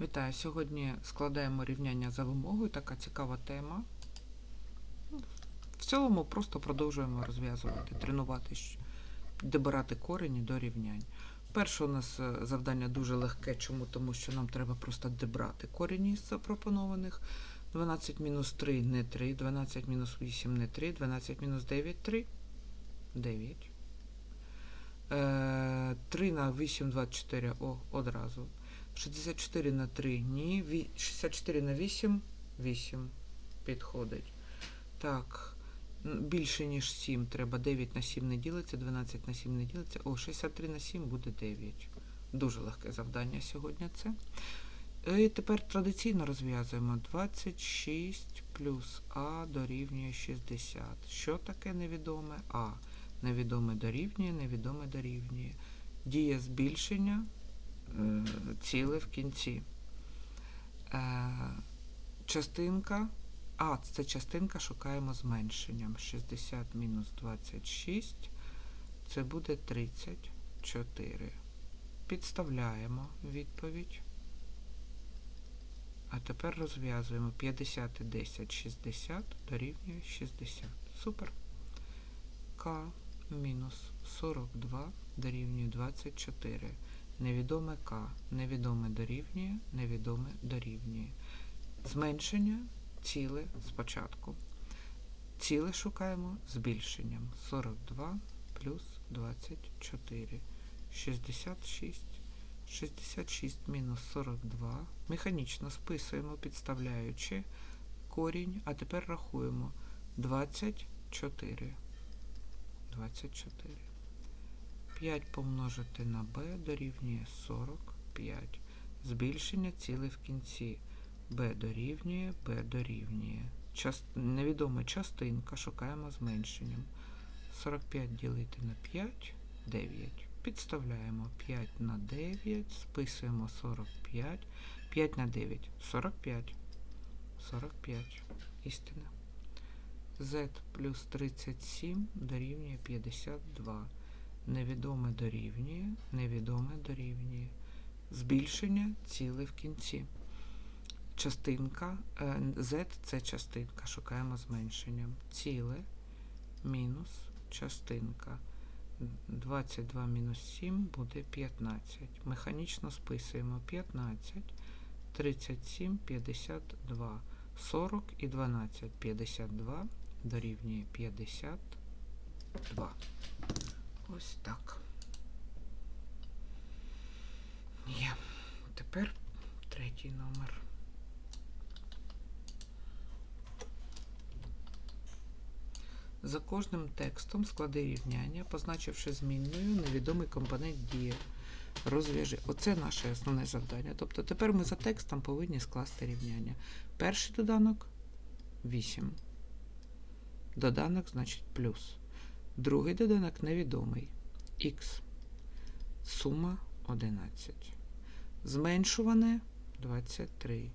Вітаю! Сьогодні складаємо рівняння за вимогою. Така цікава тема. Ну, В цілому просто продовжуємо розв'язувати, тренувати, добирати корені до рівнянь. Перше у нас е, завдання дуже легке. Чому? Тому що нам треба просто добрати корені із запропонованих. 12 мінус 3 не 3, 12 мінус 8 не 3, 12 мінус 9 3. 9. Е, 3 на 8, 24 о, одразу. 64 на 3 ні. 64 на 8 8 підходить. Так. Більше, ніж 7 треба. 9 на 7 не ділиться, 12 на 7 не ділиться. О, 63 на 7 буде 9. Дуже легке завдання сьогодні це. І тепер традиційно розв'язуємо 26 плюс А дорівнює 60. Що таке невідоме? А. Невідоме дорівнює, невідоме дорівнює. Дія збільшення ціле в кінці. Е, частинка. А, це частинка шукаємо зменшенням. 60 мінус 26. Це буде 34. Підставляємо відповідь. А тепер розв'язуємо 50 і 10, 60 дорівнює 60. Супер. К мінус 42 дорівнює 24. Невідоме К, невідоме дорівнює, невідоме дорівнює. Зменшення ціле спочатку. Ціле шукаємо збільшенням. 42 плюс 24. 66. 66 мінус 42. Механічно списуємо, підставляючи корінь, а тепер рахуємо 24. 24. 5 помножити на b дорівнює 45. Збільшення ціле в кінці. b дорівнює, b дорівнює. Част... Невідома частинка шукаємо зменшенням. 45 ділити на 5 9. Підставляємо 5 на 9, списуємо 45. 5 на 9 45. 45. Істина. z плюс 37 дорівнює 52. Невідоме дорівнює, невідоме дорівнює. Збільшення ціле в кінці. Частинка е, z це частинка. Шукаємо зменшенням. Ціле мінус частинка. 22 мінус 7 буде 15. Механічно списуємо 15, 37, 52. 40 і 12, 52 дорівнює 52. Ось так. Є. Тепер третій номер. За кожним текстом склади рівняння, позначивши змінною невідомий компонент дії. Розв'яжи. Оце наше основне завдання. Тобто тепер ми за текстом повинні скласти рівняння. Перший доданок 8. Доданок значить плюс. Другий доданок невідомий х. Сума 11. Зменшуване 23.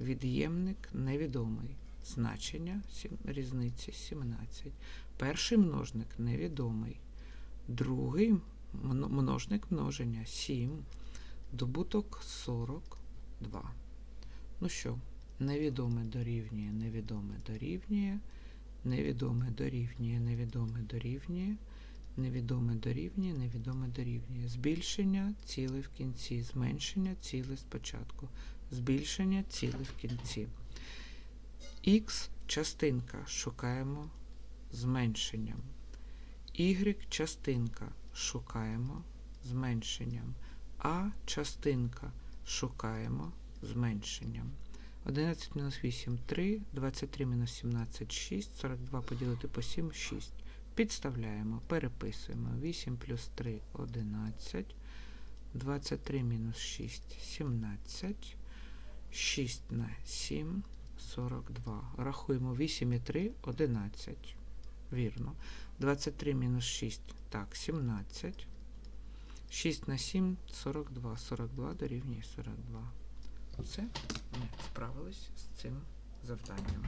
Від'ємник невідомий. Значення різниці 17. Перший множник невідомий. Другий множник множення 7. Добуток 42. Ну що, невідоме дорівнює, невідоме дорівнює, невідоме дорівнює, невідоме дорівнює, невідоме дорівнює, невідоме дорівнює. Збільшення ціле в кінці, зменшення ціле спочатку, збільшення ціле в кінці. Х частинка шукаємо зменшенням. Y частинка шукаємо зменшенням. А частинка шукаємо зменшенням. 11 мінус 8 3, 23 мінус 17 6, 42 поділити по 7 6. Підставляємо, переписуємо. 8 плюс 3 11, 23 мінус 6 17, 6 на 7 42. Рахуємо 8 і 3 11. Вірно. 23 мінус 6. Так, 17. 6 на 7 42. 42 дорівнює 42. Все, ми справились з цим завданням.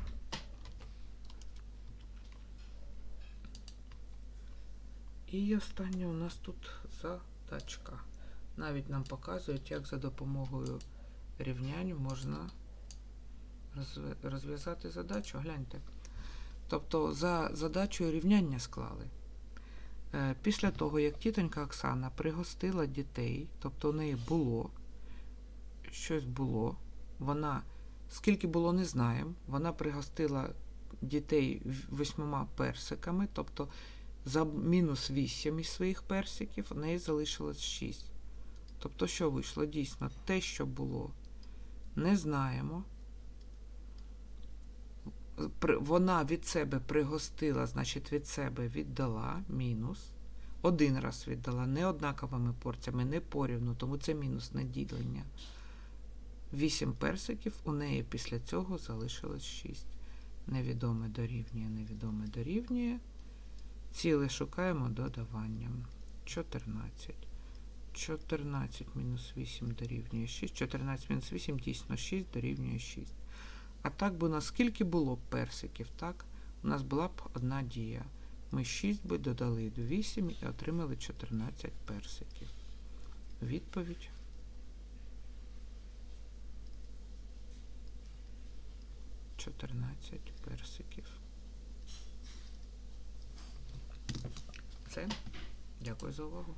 І останнє у нас тут задачка. Навіть нам показують, як за допомогою рівнянь можна розв'язати задачу. Гляньте. Тобто за задачою рівняння склали. Е, Після того, як тітонька Оксана пригостила дітей, тобто у неї було, щось було, вона, скільки було, не знаємо, вона пригостила дітей восьмома персиками, тобто за мінус 8 із своїх персиків у неї залишилось 6. Тобто, що вийшло? Дійсно, те, що було, не знаємо. Вона від себе пригостила, значить, від себе віддала мінус. Один раз віддала, не однаковими порціями, не порівну, тому це мінусне ділення. Вісім персиків, у неї після цього залишилось 6. Невідоме дорівнює, невідоме дорівнює. Ціле шукаємо додаванням. 14. 14 мінус 8 дорівнює 6. 14 мінус 8 дійсно 6 дорівнює 6. А так би у нас скільки було б персиків, так? У нас була б одна дія. Ми 6 би додали до 8 і отримали 14 персиків. Відповідь. Чотирнадцять персиків. Це. Дякую за увагу.